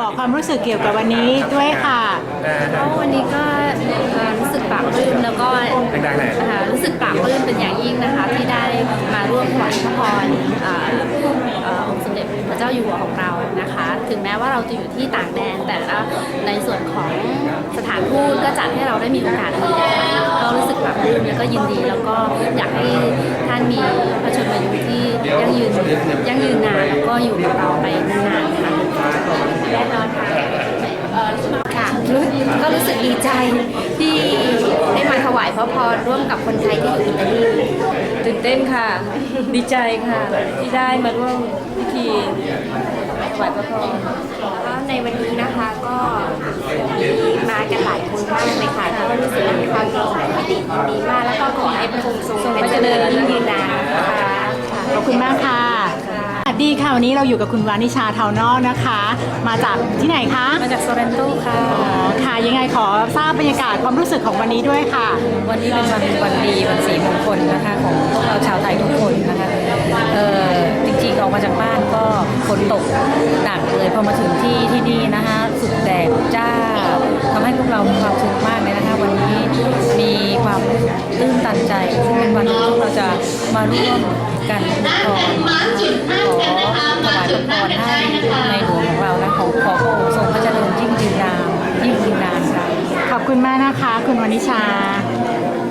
บอกความรู้สึกเกี่ยวกับวันนี้ด้วยค่ะก็วันนี้ก็รู้สึกปลาบปลื้มแล้วก็ดังๆหน่อยรู้สึกปลาบปลื้มเป็นอย่างยิ่งนะคะ ที่ได้มาร่วมถวายพระพรอ่าเอ่อองค์สมเด็จพระเจ้าอยู่หัวของเรานะคะ ถึงแม้ว่าเราจะอยู่ที่ต่างแดนแต่ว่าในส่วนของสถานทูตก็จัดให้เราได้มีโอกาสนี้นะคะก็รู้สึกปลาบปลื้มแล้วก็ยินดีแล้วก็อยากให้ท่านมีพระชนมายุที่ยั่งยืนยั่งยืนนานแล้วก็อยู่กับเราไปนาน แน่นอนค่ะเอ่อค่ะรู้ก็รู้สึกดีใจที่ได้มาถวายพระพรร่วมกับคนไทยที่อยู่อิตาลีตื่นเต้นค่ะ ดีใจค่ะ ที่ได้มาร่วมพิธีถวายพระพรก็ในวันนี้นะคะก็มีมากันหลายคนมากเลยค่ะก็รู้สึกมีความดีใจที่ดีมากแล้วก็ขอให้พระองค์ทรงเป็นเจริญยิ่งยืนนานนะคะขอบคุณมากค่ะ ดีค่ะวันนี้เราอยู่กับคุณวานิชาเทานอกนะคะ มาจากที่ไหนคะมาจากโซเรนโตค่ะ อ๋อค่ะยังไงขอทราบบรรยากาศความรู้สึกของวันนี้ด้วยค่ะ วันนี้เป็นวันวันดีวันสีมงคลนะคะของพวกเราชาวไทยทุกคนนะคะเออจริงๆออกมาจากบ้านก็ฝนตกหนักเลยพอมาถึงที่ที่นี่นะคะสุดแดดจ้าทำให้พวกเรามีความสุขมากเลยนะคะ วันนี้มีความตื้นตันใจซึ่งเป็นวันที่พวกเราจะมาร่วม กันก่อนขอถวายพระพรให้ในหลวงของเรานะขอขอพระองค์ทรงพระเจริญยิ่งยืนนานยิ่งยืนนานค่ะขอบคุณมากนะคะ คุณวานิชา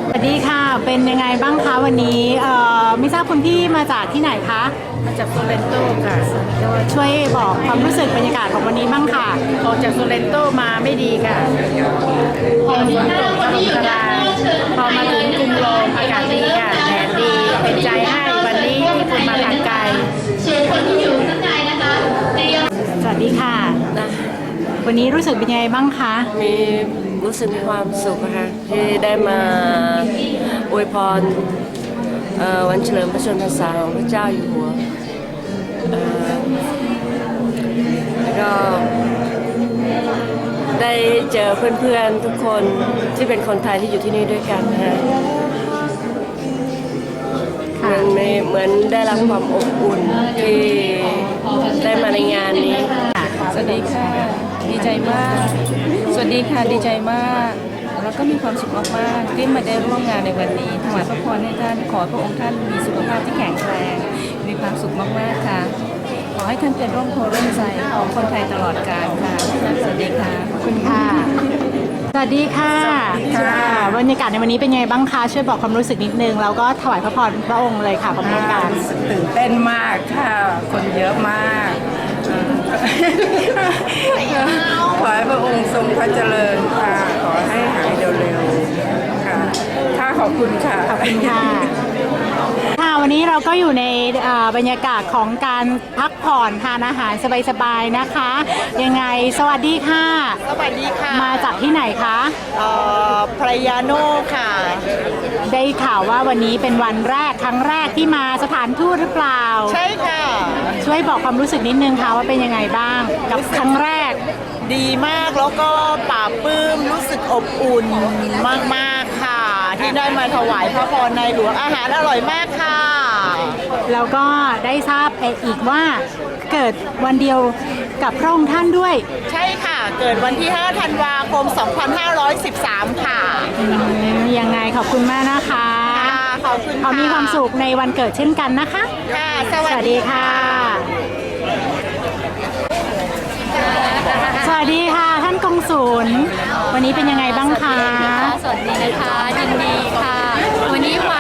สวัสดีค่ะเป็นยังไงบ้างคะวันนี้เอ่อไม่ทราบคุณพี่มาจากที่ไหนคะมาจากโซเลนโตค่ะช่วยบอกความรู้สึกบรรยากาศของวันนี้บ้างค่ะออกจากโซเลนโตมาไม่ดีค่ะพอฝนตกถล่มทลายพอมาถึงกรุงโรมอากาศดีค่ะแดดดีเป็นใจให้ วันนี้ที่คุณมาทางไกลสวัสดีค่ะ วันนี้รู้สึกเป็นยังไงบ้างคะ มีรู้สึกมีความสุขนะคะที่ได้มาอวยพรเอ่อวันเฉลิมพระชนมพรรษาของพระเจ้าอยู่หัวเอ่อแล้วก็ได้เจอเพื่อนๆทุกคนที่เป็นคนไทยที่อยู่ที่นี่ด้วยกันนะคะเห มือนมีเหมือนได้รับความอบอุ่นที่ได้มาในงานนี้สวัสดีค่ะ ดีใจมาก สวัสดีค่ะดีใจมากแล้วก็มีความสุขมากๆที่มาได้ร่วมงานในวันนี้ถวายพระพรให้ท่านขอพระองค์ท่านมีสุขภาพที่แข็งแรงมีความสุขมากๆค่ะ ขอให้ท่านเป็นร่มโพร่มใจของคนไทยตลอดกาลค่ะสวัสดีค่ะขอบคุณค่ะ วัสดีค่ะค่ะบรรยากาศในวันนี้เป็นยังไงบ้างคะช่วยบอกความรู้สึกนิดนึงแล้วก็ถวายพระพรพระองค์เลยค่ะพร้อมๆกันตื่นเต้นมากค่ะ คนเยอะมากขอให้พระองค์ทรงพระเจริญค่ะ ขอให้หายเร็วๆค่ะ ค่ะขอบคุณค่ะ ขอบคุณค่ะค่ะ วันนี้เราก็อยู่ในอ่าบรรยากาศของการพักผ่อนทานอาหารสบายๆนะคะ ยังไงสวัสดีค่ะ สวัสดีค่ะ มาจากที่ไหนคะเอ่อพรยาโนค่ะ ได้ข่าวว่าวันนี้เป็นวันแรกครั้งแรกที่มาสถานทูตหรือเปล่า ใช่ค่ะ ช่วยบอกความรู้สึกนิดนึงค่ะว่าเป็นยังไงบ้าง กับครั้งแรก ดีมากแล้วก็ปราบปลื้มรู้สึกอบอุ่นมากๆค่ะ ที่ได้มาถวายพระพรในหลวงอาหารอร่อยมากค่ะ แล้วก็ได้ทราบไปอีกว่าเกิดวันเดียวกับพระองค์ท่านด้วย ใช่ค่ะ เกิดวันที่ 5 ธันวาคม 2513 ค่ะอืมยังไงขอบคุณมากนะคะค่ะขอบคุณขอมีความสุขในวันเกิดเช่นกันนะคะค่ะสสวัวัสสดีดีค่ะค่ะ สวัสดีค่ะท่านกงศูนย์วันนี้เป็นยังไงบ้างคะสวัสดีนะคะยินดีค่ะ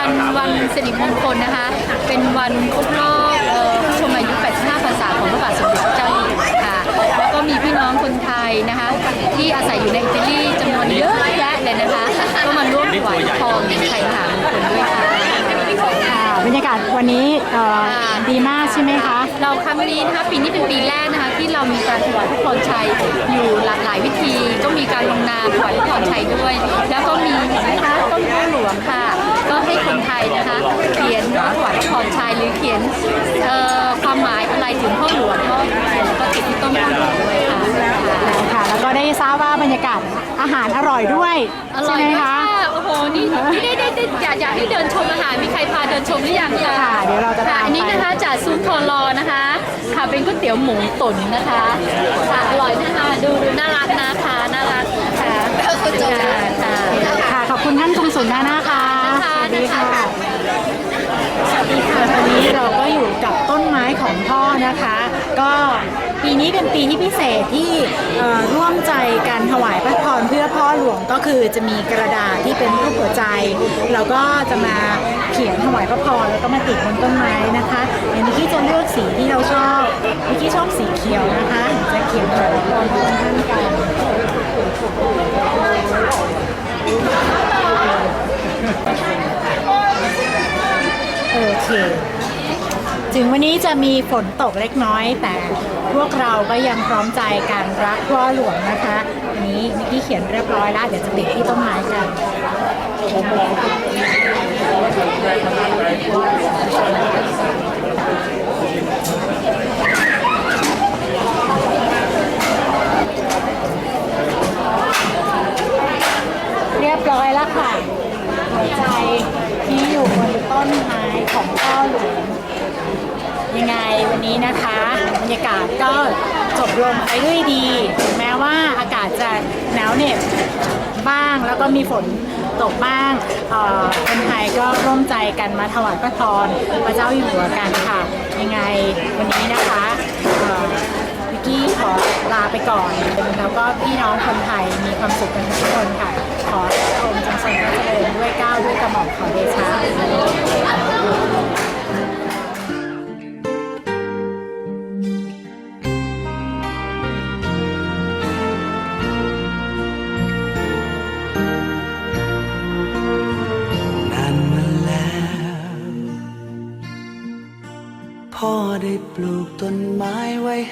วันนี้วันวันสิริมงคลนะคะ เป็นวันครบรอบเอ่อผู้ชมอายุ 85พรรษาของพระบาทสมเด็จพระเจ้าอยู่หัวค่ะ แล้วก็มีพี่น้องคนไทยนะคะ ที่อาศัยอยู่ในอิตาลีจำนวนเยอะแยะเลยนะคะ ก็มาร่วมถวายพรไทยมหามงคลด้วยค่ะค่ะบรรยากาศวันนี้เอ่อดีมากใช่ไหมคะ เราครั้งนี้นะคะปีนี้เป็นปีแรกนะคะที่เรามีการถวายพระพรชัยอยู่หลากหลายวิธี ก็มีการลงนามถวายพระพรชัยด้วย แล้วก็มีนะคะต้นข้าวหลวงค่ะาบว่าบรรยากาศอาหารอร่อยด้วยอร่ใช่อยไหมมากคะ ค่ะโอ้โห นี่นี่ได้ได้ได้อยากอยากให้เดินชมอาหาร มีใครพาเดินชมหรือยังคะค่ะเดี๋ยวเราจะตามค่อันนี้ไปนะคะจากซูคอรอนะคะ ค่ะ เป็นก๋วยเตี๋ยวหมูตุ๋นนะคะ ค่ะ อร่อยนะคะ ดูดูน่ารักนะคะ น่ารักค่ะคุณโจค่ะค่ะขอบคุณท่านกงสุลมากนะคะค่ะสวัสดีค่ะนะคะสวัสดีค่ะวันนี้เราก็อยู่กับต้นไม้ของพ่อนะคะ ก็ ปีนี้เป็นปีที่พิเศษที่ร่วมใจกันถวายพระพรเพื่อพ่อหลวงก็คือจะมีกระดาษที่เป็นรูปหัวใจ แล้วก็จะมาเขียนถวายพระพรแล้วก็มาติดบนต้นไม้นะคะเดี๋ยวนิกกี้จะเลือกสีที่เราชอบนิกกี้ชอบสีเขียวนะคะจะเขียนถวายพระพรทุกท่านกันโอเค ถึงวันนี้จะมีฝนตกเล็กน้อย แต่พวกเราก็ยังพร้อมใจการรักพ่อหลวงนะคะอันนี้นิกกี้เขียนเรียบร้อยแล้วเดี๋ยวจะติดที่ต้นไม้กัน เรียบร้อยแล้วค่ะ หัวใจที่อยู่บนต้นไม้ของพ่อหลวง ยังไงวันนี้นะคะบรรยากาศก็ จบลงไปด้วยดี แม้ว่าอากาศจะหนาวเหน็บบ้างแล้วก็มีฝนตกบ้างคนไทยก็ร่วมใจกันมาถวายพระพรพระเจ้าอยู่หัวกันค่ะ ยังไงวันนี้นะคะเอ่อวิกกี้ขอลาไปก่อน แล้วก็พี่น้องคนไทยมีความสุขกันทุกคนค่ะ ขอพระองค์จงทรงพระเจริญด้วยก้าวด้วยกระหม่อมขอเดชะ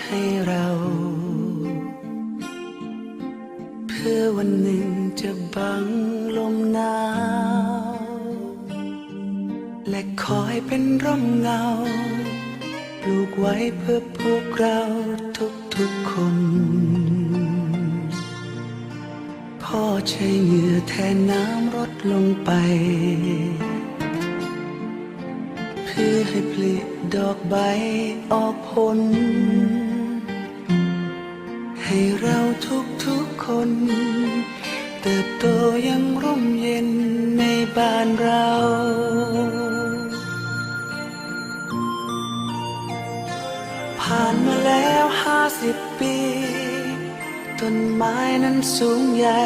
ให้เรา เพื่อวันหนึ่งจะบังลมหนาว และคอยเป็นร่มเงาปลูกไว้เพื่อพวกเราทุกๆคน พ่อใช้เหงื่อแทนน้ำรดลงไป เพื่อให้ผลิดอกใบออกผล ให้เราทุกๆคน เติบโตยังร่มเย็นในบ้านเราผ่านมาแล้วห้าสิบปี ต้นไม้นั้นสูงใหญ่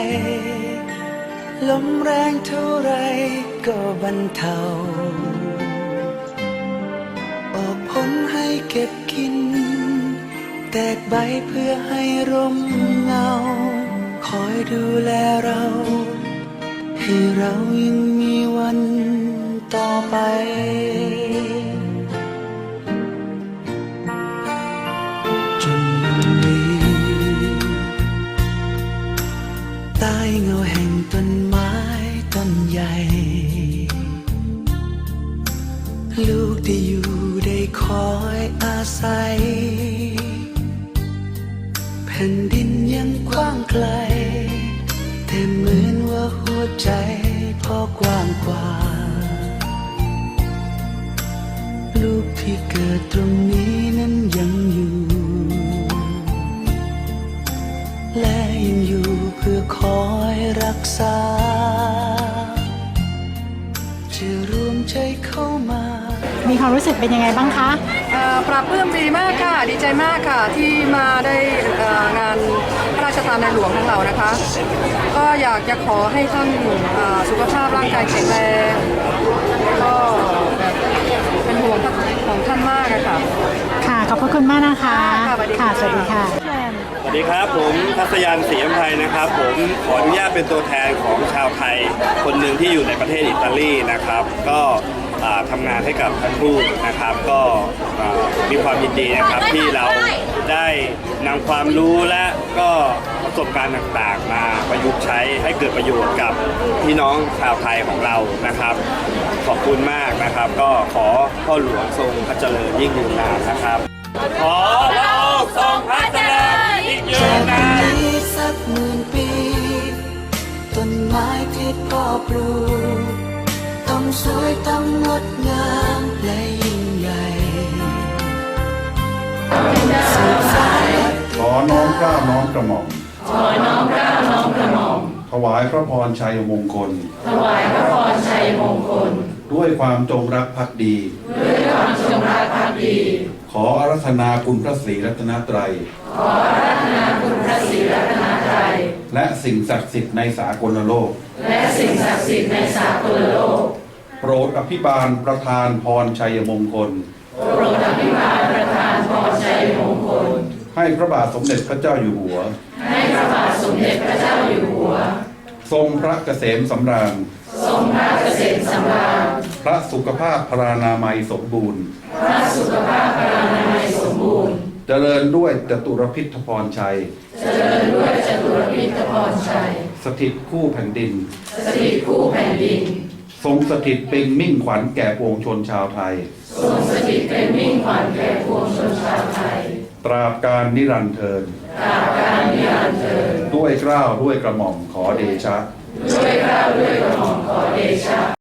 ลมแรงเท่าไรก็บรรเทา ออกผลให้เก็บ แตกใบเพื่อให้ร่มเงา คอยดูแลเรา ให้เรายังมีวันต่อไป จนวันนี้ใต้เงาแห่งต้นไม้ต้นใหญ่ ลูกได้อยู่ได้คอยอาศัย ผ่นดินยังกว้างไกล แต่เหมือนว่าหัวใจพอกว้างกว่า ลูกที่เกิดตรงนี้ มีความรู้สึกเป็นยังไงบ้างคะเอ่อปรับปลื้มดีมากค่ะ ดีใจมากค่ะที่มาได้เอ่องานพระราชทานในหลวงของเรานะคะ ก็อยากจะขอให้ท่านเอ่อสุขภาพร่างกายแข็งแรงแล้วก็แบบเป็นห่วงของท่านมากอะค่ะ ค่ะ ขอบพระคุณมากนะคะค่ะสวัสดีค่ะ สวัสดีค่ะ สวัสดีครับ ผมทัศยันศรีอำไพนะครับ ผมขออนุญาตเป็นตัวแทนของชาวไทย คนหนึ่งที่อยู่ในประเทศอิตาลีนะครับ ก็อ่า ทำงานให้กับท่านผู้นะครับ ก็มีความยินดีนะครับที่เราได้นำความรู้และก็ประสบการณ์ต่างๆ มาประยุกต์ใช้ให้เกิดประโยชน์กับพี่น้องชาวไทยของเรานะครับ ขอบคุณมากนะครับ ก็ขอพ่อหลวงทรงพระเจริญยิ่งยืนนานนะครับขอ สวยต้องงดงามและยิ่งใหญ่น้อมเกล้าน้อมกระหม่อม ขอน้อมเกล้าน้อมกระหม่อม ถวายพระพรชัยมงคล ถวายพระพรชัยมงคล ด้วยความจงรักภักดี ด้วยความจงรักภักดี ขออารัธนาคุณพระศรีรัตนตรัย ขออารัธนาคุณพระศรีรัตนตรัย และสิ่งศักดิ์สิทธิ์ในสากลโลก และสิ่งศักดิ์สิทธิ์ในสากลโลก โปรดอภิบาลประธานพรชัยมงคล ให้พระบาทสมเด็จพระเจ้าอยู่หัว ให้พระบาทสมเด็จพระเจ้าอยู่หัว ทรงพระเกษมสำราญ ทรงพระเกษมสำราญ พระสุขภาพพรานามัยสมบูรณ์ พระสุขภาพพรานามัยสมบูรณ์ เจริญด้วยจตุรพิธพรชัย เจริญด้วยจตุรพิธพรชัย สถิตคู่แผ่นดิน สถิตคู่แผ่นดิน ทรงสถิตเป็นมิ่งขวัญแก่ปวงชนชาวไทย ตราบการนิรันดร์เทินตราบการนิรันดร์เทินด้วยเกล้าวด้วยกระหม่อมขอเดชะ ด้วยเกล้าวด้วยกระหม่อมขอเดชะ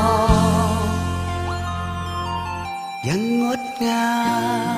姑娘。